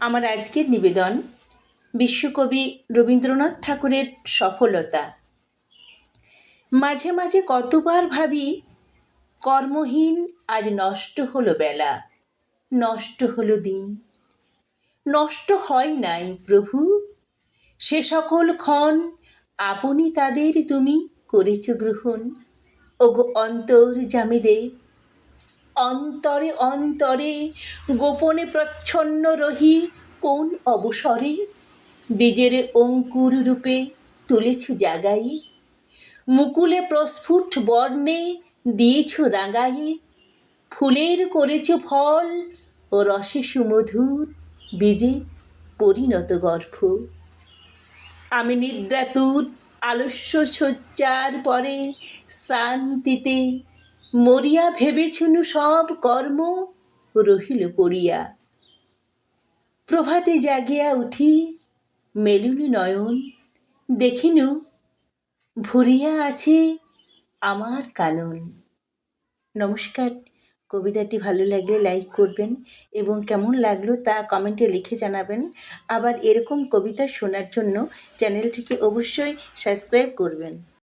আমার আজকের নিবেদন বিশ্বকবি রবীন্দ্রনাথ ঠাকুরের সফলতা। মাঝে মাঝে কতবার ভাবি, কর্মহীন আজ নষ্ট হলো বেলা, নষ্ট হলো দিন। নষ্ট হয় নাই প্রভু, সে সকল ক্ষণ আপনি তাদের তুমি করেছ গ্রহণ। ওগো অন্তর জামিদের অন্তরে অন্তরে গোপনে প্রচ্ছন্ন রহি কোন অবসরে? দ্বিজের অঙ্কুর রূপে তুলেছ জাগাই। মুকুলে প্রস্ফুট বর্ণে দিয়েছ রাঙাই। ফুলের করেছ ফল ও রসে সুমধুর বীজে পরিণত গর্ভ। আমি নিদ্রাতুর আলস্য শয্যার পরে শ্রান্তিতে মরিয়া ভেবেছুনু সব কর্ম রহিল পড়িয়া প্রভাতে জাগিয়া উঠি মেলুনি নয়ন, দেখিনু ভরিয়া আছে আমার কানন। নমস্কার, কবিতাটি ভালো লাগলে লাইক করবেন এবং কেমন লাগল তা কমেন্টে লিখে জানাবেন। আবার এরকম কবিতা শোনার জন্য চ্যানেলটিকে অবশ্যই সাবস্ক্রাইব করবেন।